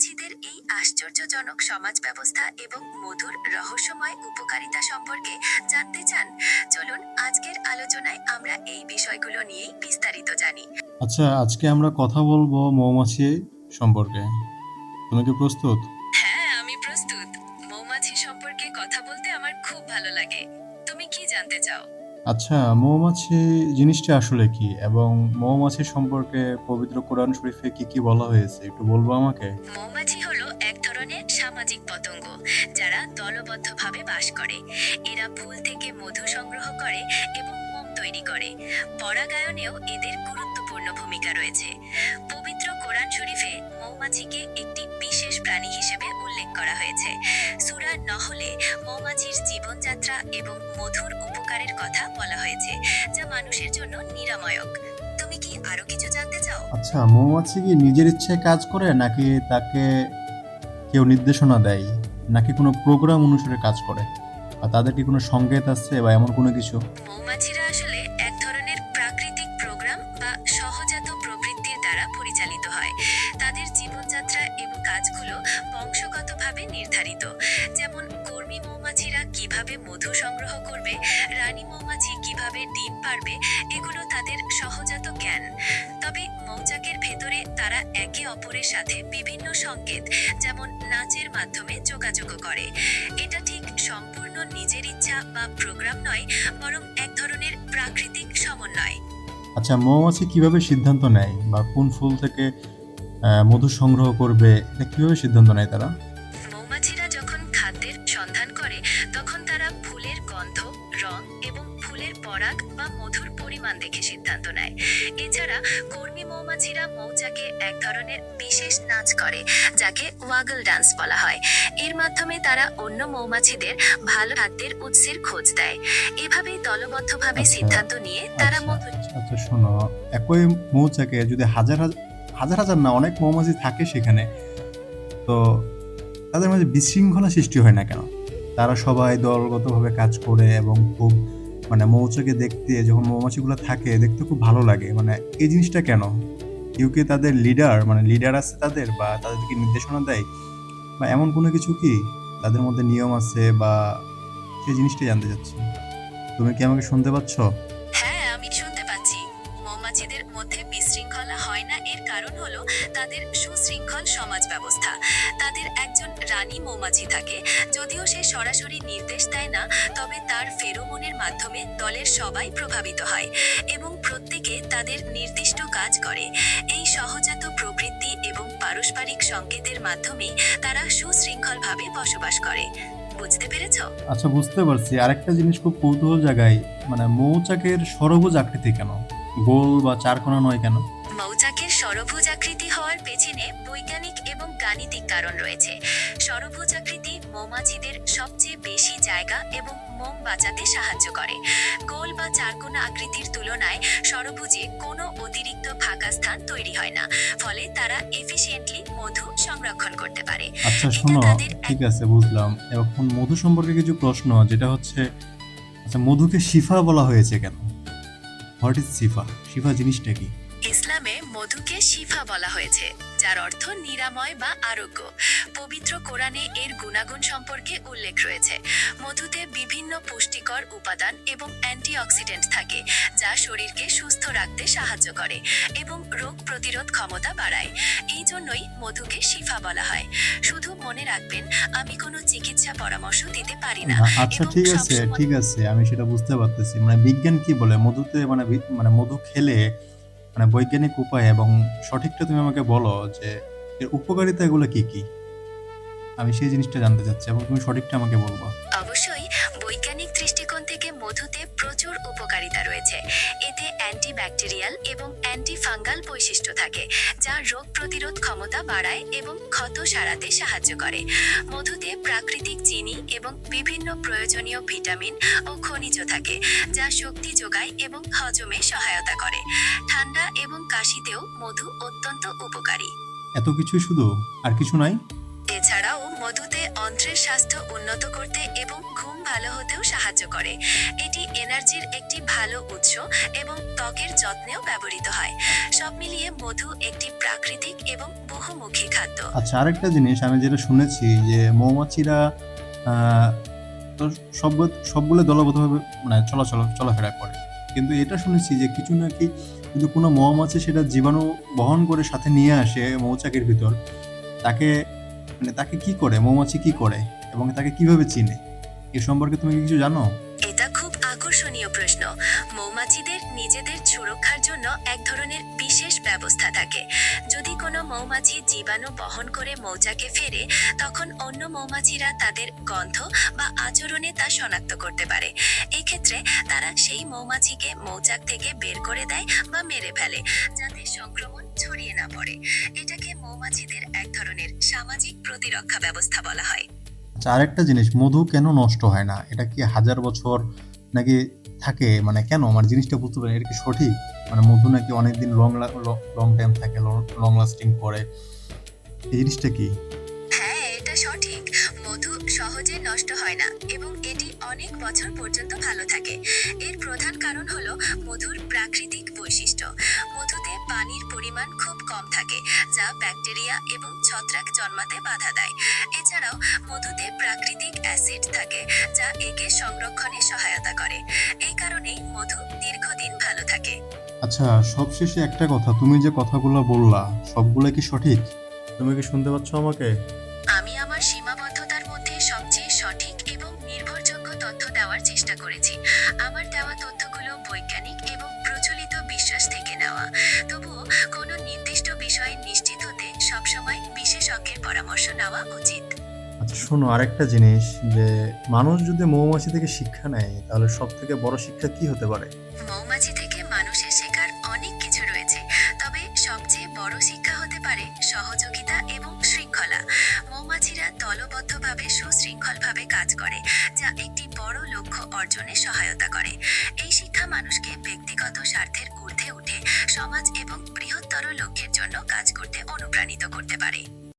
মৌমাছিদের এই আশ্চর্যজনক সমাজ ব্যবস্থা এবং মধুর রহস্যময় উপকারিতা সম্পর্কে জানতে চান, চলুন আজকের আলোচনায় আমরা এই বিষয়গুলো নিয়েই বিস্তারিত জানি। আচ্ছা আজকে আমরা কথা বলব মৌমাছি সম্পর্কে। তুমি কি প্রস্তুত? আচ্ছা মৌমাছি জিনিসটা আসলে কি? এবং মৌমাছি সম্পর্কে পবিত্র কোরআন শরীফে কি কি বলা হয়েছে? একটু বলব আমাকে? মৌমাছি হলো এক ধরনের সামাজিক পতঙ্গ যারা দলবদ্ধভাবে বাস করে। এরা ফুল থেকে মধু সংগ্রহ করে এবং মোম তৈরি করে। পরাগায়নেও এদের গুরুত্বপূর্ণ ভূমিকা রয়েছে। পবিত্র কোরআন শরীফে মৌমাছিকে একটি বিশেষ প্রাণী হিসেবে উল্লেখ করা হয়েছে। সূরা নহলে মৌমাছির জীবনযাত্রা এবং মধুর উপকারের কথা বলা হয়েছে যা মানুষের জন্য নিরাময়ক। তুমি কি আরও কিছু জানতে চাও? আচ্ছা মৌমাছি কি নিজের ইচ্ছায় কাজ করে নাকি তাকে কেউ নির্দেশনা দেয়? নাকি কোনো প্রোগ্রাম অনুসারে কাজ করে? আর তাদের কি কোনো সংকেত আছে বা এমন কোনো কিছু? মৌমাছিরা আসলে এক ধরনের প্রাকৃতিক প্রোগ্রাম বা সহজাত প্রবৃত্তির দ্বারা পরিচালিত হয়। তাদের কাজগুলো বংশগতভাবে নির্ধারিত। যেমন কর্মী মৌমাছিরা কীভাবে মধু সংগ্রহ করবে, রানী মৌমাছি কীভাবে ডিম পারবে, এগুলো তাদের সহজাত জ্ঞান। তবে মৌচাকের ভেতরে তারা একে অপরের সাথে বিভিন্ন সংকেত, যেমন নাচের মাধ্যমে যোগাযোগ করে। এটা ঠিক সম্পূর্ণ নিজের ইচ্ছা বা প্রোগ্রাম নয়, বরং এক ধরনের প্রাকৃতিক সমন্বয়। আচ্ছা মৌমাছি কীভাবে সিদ্ধান্ত নেয় বা কোন ফুল থেকে মধু সংগ্রহ করবে। এটা কীভাবে সিদ্ধান্ত নেয় তারা? মৌমাছিরা যখন খাদ্যের সন্ধান করে তখন তারা ফুলের গন্ধ রং এবং ফুলের পরাগ বা মধুর পরিমাণ দেখে সিদ্ধান্ত নেয়। এছাড়া কর্মী মৌমাছিরা মৌচাকে এক ধরনের বিশেষ নাচ করে যাকে ওয়াগল ডান্স বলা হয়। এর মাধ্যমে তারা অন্য মৌমাছিদের ভালো খাদ্যের উৎসের খোঁজ দেয়। এভাবেই দলবদ্ধভাবে আচ্ছা, সিদ্ধান্ত নিয়ে তারা আচ্ছা, মধু আচ্ছা শোনো একই মৌচাকে যদি হাজার হাজার হাজার হাজার না, অনেক মৌমাছি থাকে সেখানে। তো তাদের মাঝে বিশৃঙ্খলা সৃষ্টি হয় না কেন? তারা সবাই দলগতভাবে কাজ করে এবং খুব মানে মৌচাকে দেখতে, যখন মৌমাছিগুলো থাকে, দেখতে খুব ভালো লাগে। মানে এই জিনিসটা কেন? কেউ কি তাদের লিডার মানে লিডার আছে তাদের বা তাদেরকে নির্দেশনা দেয়? বা এমন কোনো কিছু কি? তাদের মধ্যে নিয়ম আছে বা সেই জিনিসটাই জানতে চাচ্ছি। তুমি কি আমাকে শুনতে পাচ্ছ? কারণ হলো তাদের সুশৃঙ্খল সমাজ ব্যবস্থা। তাদের একজন রানী মৌমাছি থাকে। যদিও সে সরাসরি নির্দেশ দেয় না, তবে তার ফেরোমনের মাধ্যমে দলের সবাই প্রভাবিত হয় এবং প্রত্যেকে তাদের নির্দিষ্ট কাজ করে। এই সহজাত প্রবৃত্তি এবং পারস্পরিক সংকেতের মাধ্যমে তারা সুশৃঙ্খলভাবে বসবাস করে। বুঝতে পেরেছ? আচ্ছা বুঝতে পারছি। আরেকটা জিনিস খুব কৌতূহল জায়গায় মানে মৌচাকের সরবুজ আকৃতি কেন? গোল বা চারকোনা নয় কেন? মৌচাকের সরভুজ আকৃতি হওয়ার পেছনে বৈজ্ঞানিক এবং গাণিতিক কারণ রয়েছে। সরভুজ আকৃতি মৌমাছিদের সবচেয়ে বেশি জায়গা এবং মোম বাঁচাতে সাহায্য করে। গোল বা চারকোনা আকৃতির তুলনায় সরভুজে কোনো অতিরিক্ত ফাঁকা স্থান তৈরি হয় না ফলে তারা এফিশিয়েন্টলি মধু সংরক্ষণ করতে পারে। আচ্ছা শোনো ঠিক আছে বুঝলাম। এখন মধু সম্পর্কে কিছু প্রশ্ন যেটা হচ্ছে আচ্ছা মধুকে শিফা বলা হয়েছে কেন? হোয়াট ইজ শিফা? শিফা জিনিসটা কি? মধুকে শিফা বলা হয়েছে যার অর্থ নিরাময় বা আরোগ্য। পবিত্র কোরআনে এর গুণাগুণ সম্পর্কে উল্লেখ রয়েছে। মধুতে বিভিন্ন পুষ্টিকর উপাদান এবং অ্যান্টিঅক্সিডেন্ট থাকে যা শরীরকে সুস্থ রাখতে সাহায্য করে এবং রোগ প্রতিরোধ ক্ষমতা বাড়ায়। এই জন্যই মধুকে শিফা বলা হয়। শুধু মনে রাখবেন আমি কোনো চিকিৎসা পরামর্শ দিতে পারি না। আচ্ছা ঠিক আছে ঠিক আছে আমি সেটা বুঝতে পারতেছি। মানে বিজ্ঞান কি বলে? মধুতে মানে মানে মধু খেলে মানে বৈজ্ঞানিক উপায় এবং সঠিকটা তুমি আমাকে বলো যে এর উপকারিতা এগুলো কি কি? আমি সেই জিনিসটা জানতে চাচ্ছি এবং তুমি সঠিকটা আমাকে বলব। উপকারিতা রয়েছে। এতে অ্যান্টিব্যাকটেরিয়াল এবং অ্যান্টিফাঙ্গাল বৈশিষ্ট্য থাকে যা রোগ প্রতিরোধ ক্ষমতা বাড়ায় এবং ক্ষত সারাতে সাহায্য করে। মধুতে প্রাকৃতিক চিনি এবং বিভিন্ন প্রয়োজনীয় ভিটামিন ও খনিজ থাকে যা শক্তি যোগায় এবং হজমে সহায়তা করে। ঠান্ডা এবং কাশিতেও মধু অত্যন্ত উপকারী। এত কিছুই শুধু আর কিছু নাই? এছাড়াও মধুতে স্বাস্থ্য উন্নত করতে এবং ঘুম ভালো হতেও সাহায্য করে। এটি এনার্জির একটি ভালো উৎস এবং ত্বকের যত্নেও ব্যবহৃত হয়। সব মিলিয়ে মধু একটি প্রাকৃতিক এবং বহুমুখী খাদ্য। আচ্ছা আরেকটা জিনিস আমি যেটা শুনেছি যে মৌমাছিরা তো সব, সবগুলো দলবদ্ধভাবে মানে চলাচল, চলাফেরা করে। কিন্তু এটা শুনেছি যে কিছু নাকি যদি কোনো মৌমাছি সেটা জীবাণু বহন করে সাথে নিয়ে আসে মৌচাকের ভিতর, তাকে মানে তাকে কি করে, মৌমাছি কি করে, এবং তাকে কীভাবে চিনে? এ সম্পর্কে তুমি কিছু জানো? এটা খুব আকর্ষণীয় প্রশ্ন। মৌমাছিদের নিজেদের সুরক্ষার জন্য এক ধরনের বিশেষ ব্যবস্থা থাকে। যদি কোনো মৌমাছি জীবাণু বহন করে মৌচাকে ফেরে, তখন অন্য মৌমাছিরা তাদের গন্ধ বা আচরণে তা শনাক্ত করতে পারে। এক্ষেত্রে তারা সেই মৌমাছিকে মৌচাক থেকে বের করে দেয় বা মেরে ফেলে, যাতে সংক্রমণ ছড়িয়ে না পড়ে। এটাকে মৌমাছিদের এক ধরনের সামাজিক প্রতিরক্ষা ব্যবস্থা বলা হয়। আচ্ছা আরেকটা জিনিস, মধু কেন নষ্ট হয় না? এটা কি হাজার বছর নাকি থাকে মানে কেন? আমার জিনিসটা বুঝতে পারি এটা কি সঠিক? মানে মধু নাকি অনেকদিন লং লং টাইম থাকে লং লাস্টিং করে এই জিনিসটা কি? হ্যাঁ এটা সঠিক। মধু সহজে নষ্ট হয় না এবং এটি অনেক বছর পর্যন্ত ভালো থাকে। এর প্রধান কারণ হলো মধুর প্রাকৃতিক পানির পরিমাণ খুব কম থাকে যা ব্যাকটেরিয়া এবং ছত্রাক জন্মাতে বাধা দেয়। এছাড়াও মধুতে প্রাকৃতিক অ্যাসিড থাকে যা একে সংরক্ষণে সহায়তা করে। এই কারণেই মধু দীর্ঘদিন ভালো থাকে। আচ্ছা সবশেষে একটা কথা তুমি যে কথাগুলো বললা সবগুলো কি সঠিক? তুমি কি শুনতে পাচ্ছ আমাকে? আমি আমার সীমাবদ্ধতার মধ্যে সবচেয়ে সঠিক এবং নির্ভরযোগ্য তথ্য দেওয়ার চেষ্টা করেছি। আমার দেওয়া তথ্যগুলো বৈজ্ঞানিক বিশেষজ্ঞের পরামর্শ নেওয়া উচিত। আচ্ছা শোনো আরেকটা জিনিস যে মানুষ যদি মৌমাছি থেকে শিক্ষা নেয় তাহলে সব থেকে বড় শিক্ষা কি হতে পারে? মৌমাছি থেকে মানুষের শেখার অনেক কিছু রয়েছে তবে সবচেয়ে বড় শিক্ষা হতে পারে সহযোগিতা এবং শৃঙ্খলা। মৌমাছিরা দলবদ্ধভাবে সুশৃঙ্খলভাবে কাজ করে যা একটি বড় লক্ষ্য অর্জনে সহায়তা করে। এই শিক্ষা মানুষকে ব্যক্তিগত স্বার্থের ঊর্ধ্বে উঠে সমাজ এবং বৃহত্তর লক্ষ্যের জন্য কাজ করতে অনুপ্রাণিত করতে পারে।